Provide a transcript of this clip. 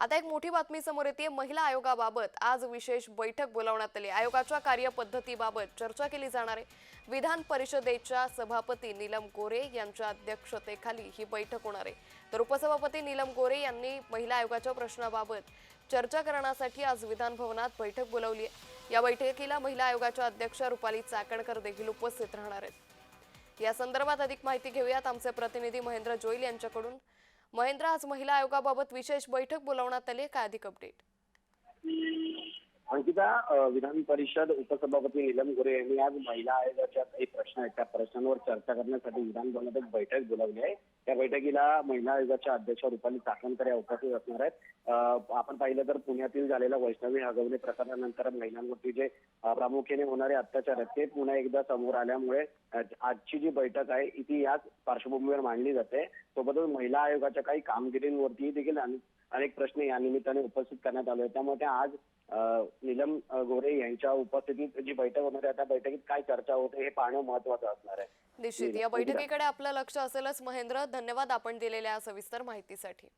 आता एक मोठी बातमी समोर येते. महिला आयोगाबाबत आज विशेष बैठक बोलावण्यात आली. आयोगाच्या कार्यपद्धतीबाबत चर्चा केली जाणार आहे. विधान परिषदेच्या सभापती नीलम गोरे यांच्या अध्यक्षतेखाली ही बैठक होणार आहे. तर उपसभापती नीलम गोरे यांनी महिला आयोगाच्या प्रश्नाबाबत चर्चा करण्यासाठी आज विधान भवनात बैठक बोलावली आहे. या बैठकीला महिला आयोगाच्या अध्यक्ष रुपाली चाकणकर देखील उपस्थित राहणार आहेत. या संदर्भात अधिक माहिती घेऊयात. आमचे प्रतिनिधी महेंद्र जोईल यांच्याकडून. महेंद्र आज महिला आयोगाबाबत विशेष बैठक बोलावण्यात आली काय अधिक अपडेट अंकिता विधान परिषद उपसभापती नीलम गोरे यांनी आज महिला आयोगाच्या काही प्रश्न आहेत. त्या प्रश्नांवर चर्चा करण्यासाठी विधान भवनात एक बैठक बोलावली आहे. त्या बैठकीला महिला आयोगाच्या अध्यक्ष रुपाली चाकणकर या उपस्थित असणार आहेत. आपण पाहिलं तर पुण्यातील झालेल्या वैष्णवी हगवणे प्रकरणानंतर महिलांवरती जे प्रामुख्याने होणारे अत्याचार आहेत ते पुन्हा एकदा समोर आल्यामुळे आजची जी बैठक आहे ती याच पार्श्वभूमीवर मांडली जाते. सोबतच महिला आयोगाच्या काही कामगिरींवरती देखील अनेक प्रश्न या निमित्ताने उपस्थित करण्यात आले त्यामुळे त्या आज नीलम गोरे यांच्या उपस्थितीत जी बैठक होणार आहे त्या बैठकीत काय चर्चा होते हे पाहणं महत्वाचं असणार आहे. निश्चित. या बैठकीकडे आपलं लक्ष असेलच महेंद्र. धन्यवाद आपण दिलेल्या सविस्तर माहितीसाठी.